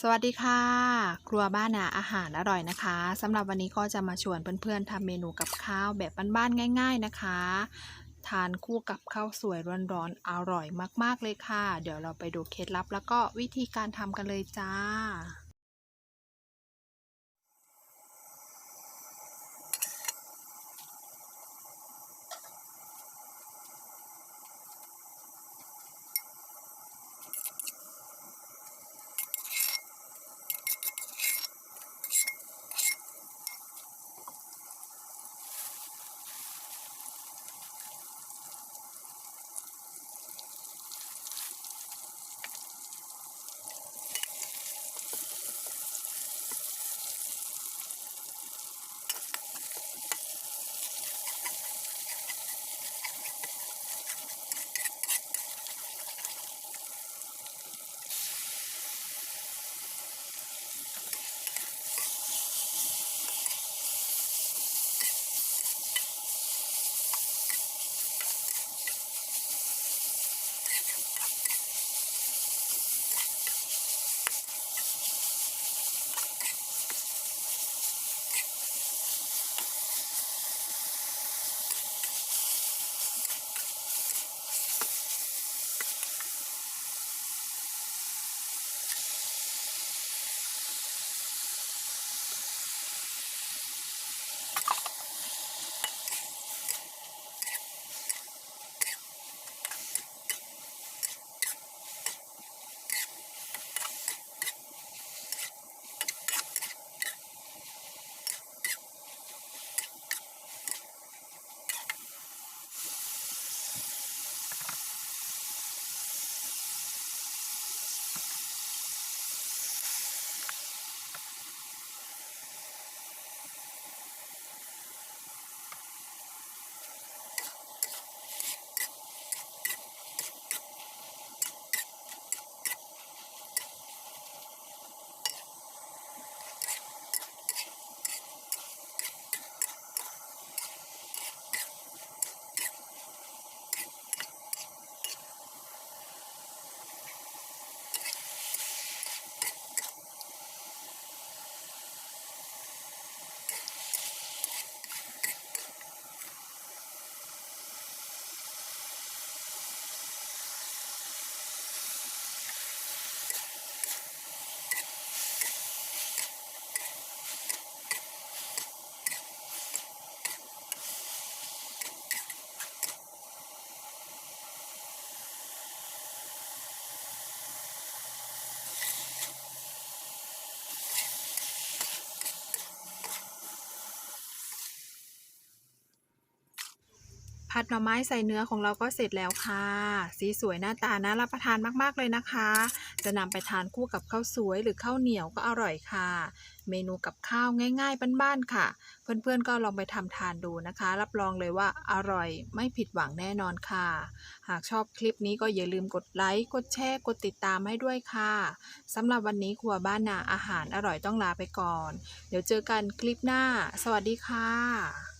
สวัสดีค่ะ ครัวบ้านนาอาหารอร่อยนะคะสำหรับวันนี้ก็จะมาชวนเพื่อนๆทำเมนูกับข้าวแบบบ้านๆง่าย ๆนะคะ ทานคู่กับข้าวสวยร้อนๆอร่อยมากๆเลยค่ะ เดี๋ยวเราไปดูเคล็ดลับแล้วก็วิธีการทำกันเลยจ้า ผัดหน่อไม้ใส่เนื้อของเราก็เสร็จแล้วค่ะ สีสวยหน้าตาน่ารับประทานมากๆเลยนะคะ จะนำไปทานคู่กับข้าวสวยหรือข้าวเหนียวก็อร่อยค่ะ เมนูกับข้าวง่ายๆบ้านๆค่ะ เพื่อนๆก็ลองไปทำทานดูนะคะ รับรองเลยว่าอร่อยไม่ผิดหวังแน่นอนค่ะ หากชอบคลิปนี้ก็อย่าลืมกดไลค์กดแชร์กดติดตามให้ด้วยค่ะสำหรับวันนี้ครัวบ้านนาอาหารอร่อยต้องลาไปก่อน เดี๋ยวเจอกันคลิปหน้า สวัสดีค่ะ